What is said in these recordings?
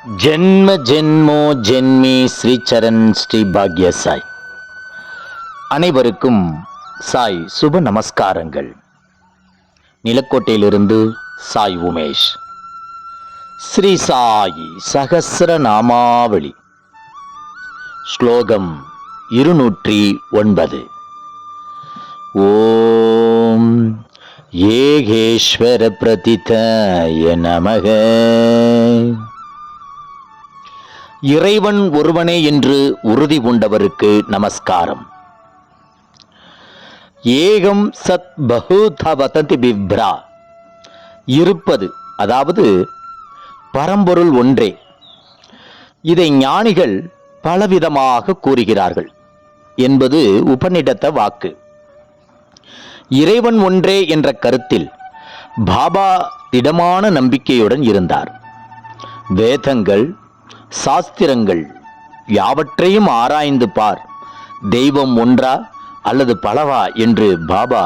ஜென்ம ஜென்மோ ஜென்மி ஸ்ரீச்சரண் ஸ்ரீ பாக்ய சாய் அனைவருக்கும் சாய் சுப நமஸ்காரங்கள். நிலக்கோட்டையிலிருந்து சாய் உமேஷ். ஸ்ரீ சாயி சகசிர நாமாவளி. ஸ்லோகம் இருநூற்றி ஒன்பது. ஓம் ஏகேஸ்வர பிரதிதய நமக. இறைவன் ஒருவனே என்று உறுதி பூண்டவருக்கு நமஸ்காரம். ஏகம் சத் பகுத வதந்தி பிப்ரா. இருப்பது அதாவது பரம்பொருள் ஒன்றே. இதை ஞானிகள் பலவிதமாக கூறுகிறார்கள். என்பது உபநிடத்த வாக்கு. இறைவன் ஒன்றே என்ற கருத்தில் பாபா திடமான நம்பிக்கையுடன் இருந்தார். வேதங்கள் சாஸ்திரங்கள் யாவற்றையும் ஆராய்ந்து பார். தெய்வம் ஒன்றா அல்லது பலவா என்று பாபா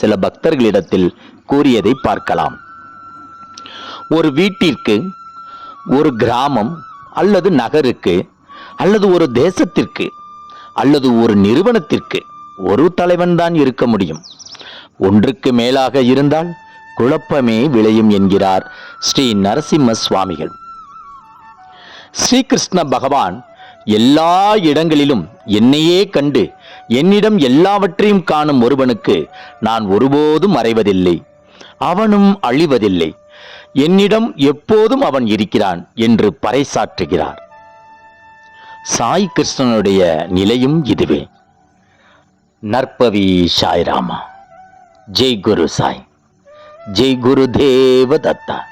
சில பக்தர்களிடத்தில் கூறியதை பார்க்கலாம். ஒரு வீட்டிற்கு ஒரு கிராமம் அல்லது நகருக்கு அல்லது ஒரு தேசத்திற்கு அல்லது ஒரு நிறுவனத்திற்கு ஒரு தலைவன் தான் இருக்க முடியும். ஒன்றுக்கு மேலாக இருந்தால் குழப்பமே விளையும் என்கிறார் ஸ்ரீ நரசிம்ம சுவாமிகள். ஸ்ரீகிருஷ்ண பகவான் எல்லா இடங்களிலும் என்னையே கண்டு என்னிடம் எல்லாவற்றையும் காணும் ஒருவனுக்கு நான் ஒருபோதும் மறைவதில்லை அவனும் அழிவதில்லை. என்னிடம் எப்போதும் அவன் இருக்கிறான் என்று பறைசாற்றுகிறார். சாய் கிருஷ்ணனுடைய நிலையும் இதுவே. நற்பவி சாய்ராமா. ஜெய் குரு சாய். ஜெய் குரு தேவ தத்தா